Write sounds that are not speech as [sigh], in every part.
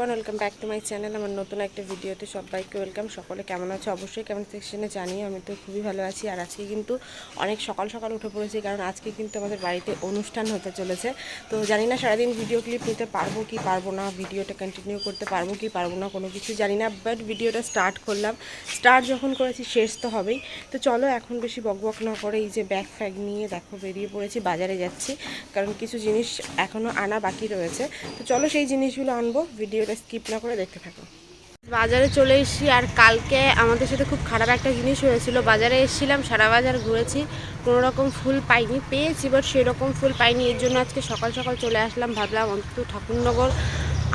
Everyone welcome back to my channel আমার নতুন একটা ভিডিওতে সবাইকে ওয়েলকাম সকলে কেমন আছে? অবশ্যই কেমন সেকশনে জানিও। আমি তো খুবই ভালো আছি। আর আজকে কিন্তু অনেক সকাল সকাল উঠে পড়েছি, কারণ আজকে কিন্তু আমাদের বাড়িতে অনুষ্ঠান হতে চলেছে। তো জানি না, সারাদিন ভিডিও ক্লিপ নিতে পারব কি পারব না ভিডিওটা কন্টিনিউ করতে পারব কি পারব না, কোনো কিছু জানি না বাট ভিডিওটা স্টার্ট করলাম। স্টার্ট যখন করেছি, শেষ তো হবেই। তো চলো, এখন বেশি বকবক না করে এই যে ব্যাগ ফ্যাগ নিয়ে দেখো, বেরিয়ে পড়েছি, বাজারে যাচ্ছি। কারণ কিছু জিনিস এখনও আনা বাকি রয়েছে। তো চলো, সেই জিনিসগুলো আনব। ভিডিওটা স্কিপ না করে দেখতে থাকো। বাজারে চলে এসেছি আর কালকে আমাদের সাথে খুব খারাপ একটা জিনিস হয়েছিল। বাজারে এসেছিলাম, সারা বাজার ঘুরেছি। কোনো রকম ফুল পাইনি, পেয়েছি বাট সেরকম ফুল পাইনি। এর জন্য আজকে সকাল সকাল চলে আসলাম। ভাবলাম অন্তত ঠাকুরনগর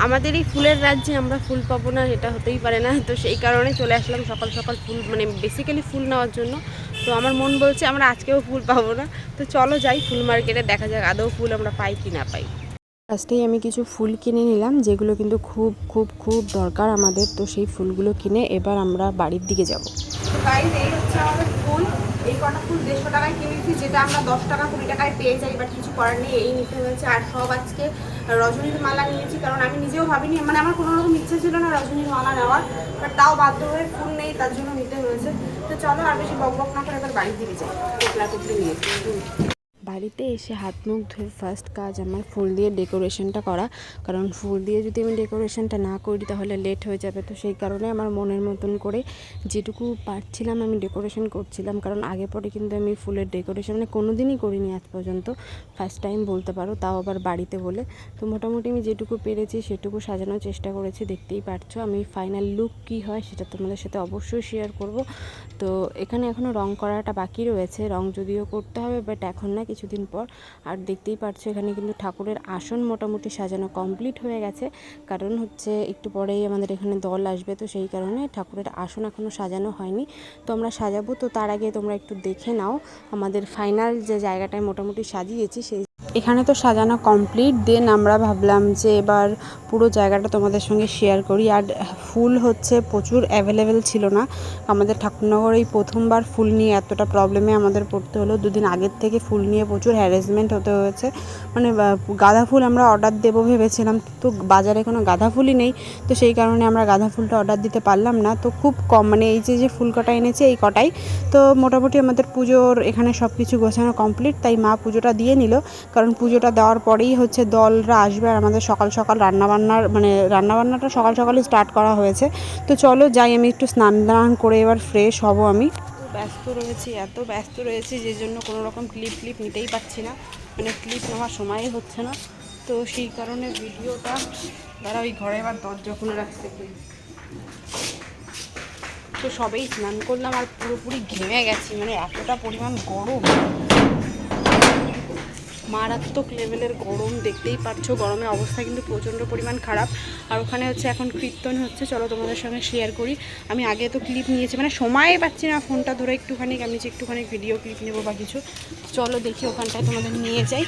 আমাদের এই ফুলের রাজ্যে আমরা ফুল পাবো না এটা হতেই পারে না। তো সেই কারণে চলে আসলাম সকাল সকাল ফুল মানে বেসিক্যালি ফুল নেওয়ার জন্য। তো আমার মন বলছে আমরা আজকেও ফুল পাবো না। তো চলো যাই ফুল মার্কেটে দেখা যাক আদৌ ফুল আমরা পাই কি না পাই। ফার্স্টেই আমি কিছু ফুল কিনে নিলাম, যেগুলো কিন্তু খুব খুব খুব দরকার আমাদের। তো সেই ফুলগুলো কিনে এবার আমরা বাড়ির দিকে যাব। এই হচ্ছে আমাদের ফুল। এই কটা ফুল দেড়শো টাকায় কিনেছি যেটা আমরা দশ টাকা, কুড়ি টাকায় পেয়ে যাই বাট কিছু করার নেই। এই নিতে হয়েছে আর সব আজকে রজনীর মালা নিয়েছি, কারণ আমি নিজেও ভাবিনি মানে আমার কোনো রকম ইচ্ছে ছিল না রজনীর মালা নেওয়ার বাট তাও বাধ্য হয়ে ফুল নেই, তার জন্য নিতে হয়েছে। তো চলো আর বেশি বক বক না করে এবার বাড়ির দিকে যাই। টোপলা টুপলি নিয়ে বাড়িতে এসে হাত মুখ ধুয়ে ফার্স্ট কাজ আমার ফুল দিয়ে ডেকোরেশনটা করা। কারণ ফুল দিয়ে যদি আমি ডেকোরেশনটা না করি তাহলে লেট হয়ে যাবে। তো সেই কারণে আমার মনের মতন করে যেটুকু পারছিলাম আমি ডেকোরেশন করছিলাম। কারণ আগে পরে কিন্তু আমি ফুলের ডেকোরেশন মানে কোনো দিনই করিনি আজ পর্যন্ত। ফার্স্ট টাইম বলতে পারো, তাও আবার বাড়িতে বলে। তো মোটামুটি আমি যেটুকু পেরেছি সেটুকু সাজানোর চেষ্টা করেছি, দেখতেই পারছ। আমি ফাইনাল লুক কী হয় সেটা তোমাদের সাথে অবশ্যই শেয়ার করব। তো এখানে এখনও রং করাটা বাকি রয়েছে। রং যদিও করতে হবে বাট এখন না কিছুদিন পর। আর দেখতেই পাচ্ছ এখানে কিন্তু ঠাকুরের আসন মোটামুটি সাজানো কমপ্লিট হয়ে গেছে। কারণ হচ্ছে একটু পরেই আমাদের এখানে দল আসবে, তো সেই কারণে ঠাকুরের আসন এখনও সাজানো হয়নি। তো আমরা সাজাবো, তো তার আগে তোমরা একটু দেখে নাও। আমাদের ফাইনাল যে জায়গাটায় মোটামুটি সাজিয়েছি, সেই এখানে তো সাজানো কমপ্লিট দেন আমরা ভাবলাম যে এবার পুরো জায়গাটা তোমাদের সঙ্গে শেয়ার করি। আর ফুল হচ্ছে প্রচুর অ্যাভেলেবেল ছিল না। আমাদের ঠাকুরনগর এই প্রথমবার ফুল নিয়ে এতটা প্রবলেমে আমাদের পড়তে হলো। দুদিন আগের থেকে ফুল নিয়ে প্রচুর হ্যারাসমেন্ট হতে হয়েছে। মানে গাঁদা ফুল আমরা অর্ডার দেবো ভেবেছিলাম তো বাজারে কোনো গাঁদা ফুলই নেই। তো সেই কারণে আমরা গাঁদা ফুলটা অর্ডার দিতে পারলাম না। তো খুব কম মানে এই যে যে ফুল কটা এনেছে এই কটাই। তো মোটামুটি আমাদের পুজোর এখানে সব কিছু গোছানো কমপ্লিট তাই মা পুজোটা দিয়ে নিল। কারণ পুজোটা দেওয়ার পরেই হচ্ছে দলরা আসবে আর আমাদের সকাল সকাল রান্নাবান্নার মানে রান্নাবান্নাটা সকাল সকালই স্টার্ট করা হয়েছে। তো চলো যাই, আমি একটু স্নান দান করে এবার ফ্রেশ হব আমি। ব্যস্ত রয়েছি, এত ব্যস্ত রয়েছি যে জন্য কোনো রকম ক্লিপ ক্লিপ নিতেই পারছি না। মানে ক্লিপ নেওয়ার সময়ই হচ্ছে না। তো সেই কারণে ভিডিওটা তারা ওই ঘরে এবার দরজা খুলে রাখতে তো সবেই স্নান করলাম আর পুরোপুরি ঘেমে গেছি মানে এতটা পরিমাণ গরম। মারাত্মক লেভেলের গরম, দেখতেই পাচ্ছ গরমের অবস্থা কিন্তু প্রচণ্ড পরিমাণ খারাপ। আর ওখানে হচ্ছে এখন কীর্তন হচ্ছে, চলো তোমাদের সঙ্গে শেয়ার করি। আমি আগে তো ক্লিপ নিয়েছি মানে সময় পাচ্ছি না ফোনটা ধরে একটুখানি, আমি যে একটুখানি ভিডিও ক্লিপ নেব বা কিছু। চলো দেখি ওখানটায় তোমাদের নিয়ে যাই।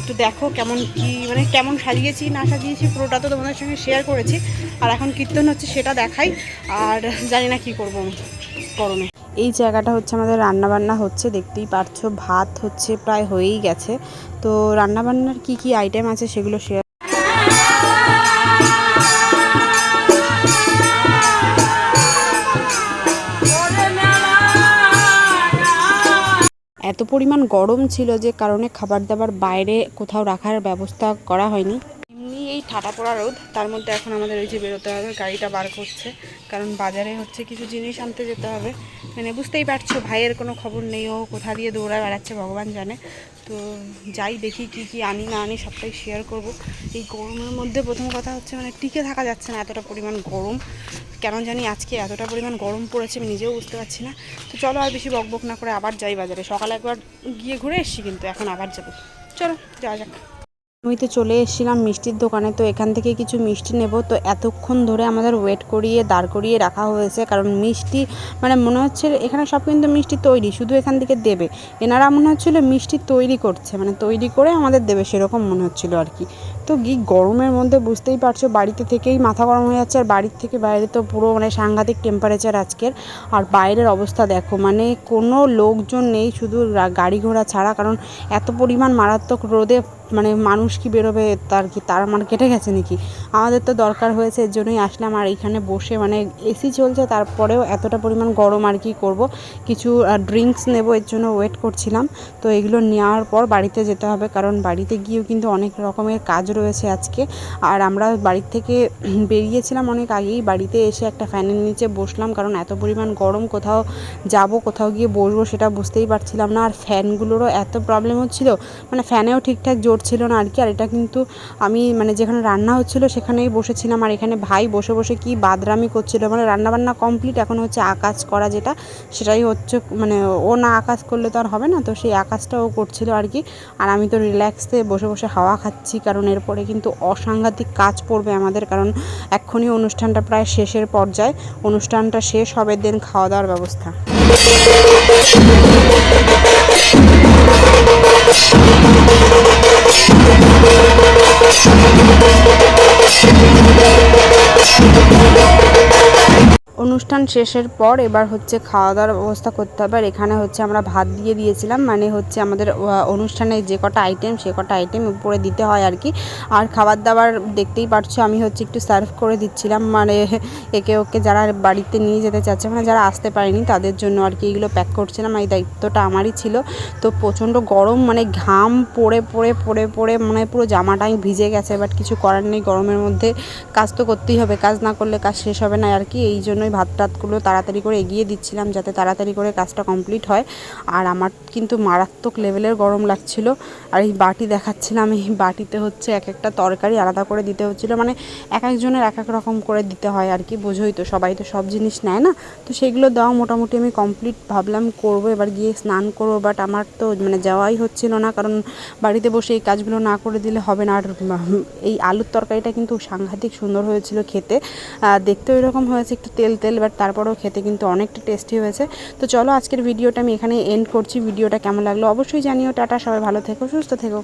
একটু দেখো কেমন কি মানে কেমন সাজিয়েছি, না সাজিয়েছি, পুরোটা তো তোমাদের সঙ্গে শেয়ার করেছি। আর এখন কীর্তন হচ্ছে, সেটা দেখাই। আর জানি না কি করব আমি গরমে। এই জায়গাটা হচ্ছে আমাদের রান্নাবান্না হচ্ছে, দেখতেই পারছ, ভাত হচ্ছে প্রায় হয়েই গেছে। তো রান্নাবান্নার কি কি আইটেম আছে সেগুলো শেয়ার এত পরিমাণ গরম ছিল যে কারণে খাবার দাবার বাইরে কোথাও রাখার ব্যবস্থা করা হয়নি। এই ঠাটা পড়া রোদ তার মধ্যে এখন আমাদের ওই যে বেরোতে হবে, গাড়িটা বার করছে। কারণ বাজারে হচ্ছে কিছু জিনিস আনতে যেতে হবে। মানে বুঝতেই পারছ, ভাইয়ের কোনো খবর নেই, ও কোথা দিয়ে দৌড়া বেড়াচ্ছে, ভগবান জানে। তো যাই দেখি কি কি আনি না আনি, সবটাই শেয়ার করব। এই গরমের মধ্যে প্রথম কথা হচ্ছে মানে টিকে থাকা যাচ্ছে না এতটা পরিমাণ গরম। কেন জানি আজকে এতটা পরিমাণ গরম পড়েছে, আমি নিজেও বুঝতে পারছি না। তো চলো আর বেশি বকবক না করে আবার যাই বাজারে। সকালে একবার গিয়ে ঘুরে এসছি কিন্তু এখন আবার যাব। চলো, যাওয়া যাক। আমি তো চলে এসেছিলাম মিষ্টির দোকানে, তো এখান থেকে কিছু মিষ্টি নেব। তো এতক্ষণ ধরে আমাদের ওয়েট করিয়ে, দাঁড় করিয়ে রাখা হয়েছে, কারণ মিষ্টি মানে মনে হচ্ছে এখানে সব কিন্তু মিষ্টি তৈরি, শুধু এখান থেকে দেবে। এনারা মনে হচ্ছিল মিষ্টি তৈরি করছে মানে তৈরি করে আমাদের দেবে, সেরকম মনে হচ্ছিল আর কি। তো কি গরমের মধ্যে বুঝতেই পারছ, বাড়িতে থেকেই মাথা গরম হয়ে যাচ্ছে, আর বাড়ির থেকে বাইরে তো পুরো মানে সাংঘাতিক টেম্পারেচার আজকের। আর বাইরের অবস্থা দেখো মানে কোনো লোকজন নেই, শুধু গাড়ি ঘোড়া ছাড়া, কারণ এত পরিমাণ মারাত্মক রোদে মানে মানুষ কি বেরোবে, তার কি, তার মানে কেটে গেছে নাকি? আমাদের তো দরকার হয়েছে এর জন্যই আসলাম। আর এইখানে বসে মানে এসি চলছে, তারপরেও এতটা পরিমাণ গরম আর কি করব। কিছু ড্রিঙ্কস নেব, এর জন্য ওয়েট করছিলাম। তো এগুলো নেওয়ার পর বাড়িতে যেতে হবে, কারণ বাড়িতে গিয়েও কিন্তু অনেক রকমের কাজ রয়েছে আজকে। আর আমরা বাড়ির থেকে [clears throat] বেরিয়েছিলাম অনেক আগেই, বাড়িতে এসে একটা ফ্যানের নিচে বসলাম, কারণ এত পরিমাণ গরম, কোথাও যাব, কোথাও গিয়ে বসবো সেটা বুঝতেই পারছিলাম না। আর ফ্যানগুলোরও এত প্রবলেম হচ্ছিল মানে ফ্যানেও ঠিকঠাক জোর ছিল না আর কি। আর এটা কিন্তু আমি মানে যেখানে রান্না হচ্ছিল সেখানেই বসেছিলাম। আর এখানে ভাই বসে বসে কি বাদরামি করছিল। মানে রান্নাবান্না কমপ্লিট এখন হচ্ছে আকাশ করা যেটা, সেটাই হচ্ছে মানে ও না আকাশ করলে তো আর হবে না। তো সেই আকাশটা ও করছিল আর কি। আর আমি তো রিল্যাক্সে বসে বসে হাওয়া খাচ্ছি, কারণ এরপরে কিন্তু অসাংঘাতিক কাজ পড়বে আমাদের। কারণ এক্ষুনি অনুষ্ঠানটা প্রায় শেষের পর্যায়ে। অনুষ্ঠানটা শেষ হবে দেন খাওয়া দাওয়ার ব্যবস্থা। Thank you. অনুষ্ঠান শেষের পর এবার হচ্ছে খাওয়া দাওয়ার ব্যবস্থা করতে হবে। আর এখানে হচ্ছে আমরা ভাত দিয়ে দিয়েছিলাম মানে হচ্ছে আমাদের অনুষ্ঠানে যে কটা আইটেম সে কটা আইটেম উপরে দিতে হয় আর কি আর খাবার দাবার দেখতেই পারছ, আমি হচ্ছে একটু সার্ভ করে দিচ্ছিলাম মানে একে ওকে যারা বাড়িতে নিয়ে যেতে চাচ্ছে মানে যারা আসতে পারেনি, তাদের জন্য আর কি এগুলো প্যাক করছিলাম। এই দায়িত্বটা আমারই ছিল। তো প্রচণ্ড গরম মানে ঘাম পড়ে পড়ে পড়ে পড়ে মানে পুরো জামাটাই ভিজে গেছে। বাট কিছু করার নেই, গরমের মধ্যে কাজ তো করতেই হবে, কাজ না করলে কাজ শেষ হবে না আর কি এই জন্যই ভাত টাতগুলো তাড়াতাড়ি করে এগিয়ে দিচ্ছিলাম যাতে তাড়াতাড়ি করে কাজটা কমপ্লিট হয়। আর আমার কিন্তু মারাত্মক লেভেলের গরম লাগছিল। আর এই বাটি দেখাচ্ছিলাম, এই বাটিতে হচ্ছে এক একটা তরকারি আলাদা করে দিতে হচ্ছিল। মানে এক একজনের এক এক রকম করে দিতে হয় আর কি, বোঝোই তো, সবাই তো সব জিনিস নেয় না? তো সেগুলো দেওয়া মোটামুটি আমি কমপ্লিট ভাবলাম করব, এবার গিয়ে স্নান করব বাট আমার তো মানে যাওয়াই হচ্ছিল না, কারণ বাড়িতে বসে এই কাজগুলো না করে দিলে হবে না। আর এই আলুর তরকারিটা কিন্তু সাংঘাতিক সুন্দর হয়েছিল খেতে। দেখতেও এরকম হয়েছে, একটু তেল তেল তেল বাট তারপরেও খেতে কিন্তু অনেকটা টেস্টি হয়েছে। তো চলো আজকের ভিডিওটা আমি এখানে এন্ড করছি। ভিডিওটা কেমন লাগল অবশ্যই জানিও। টাটা, সবাই ভালো থেকো, সুস্থ থেকো।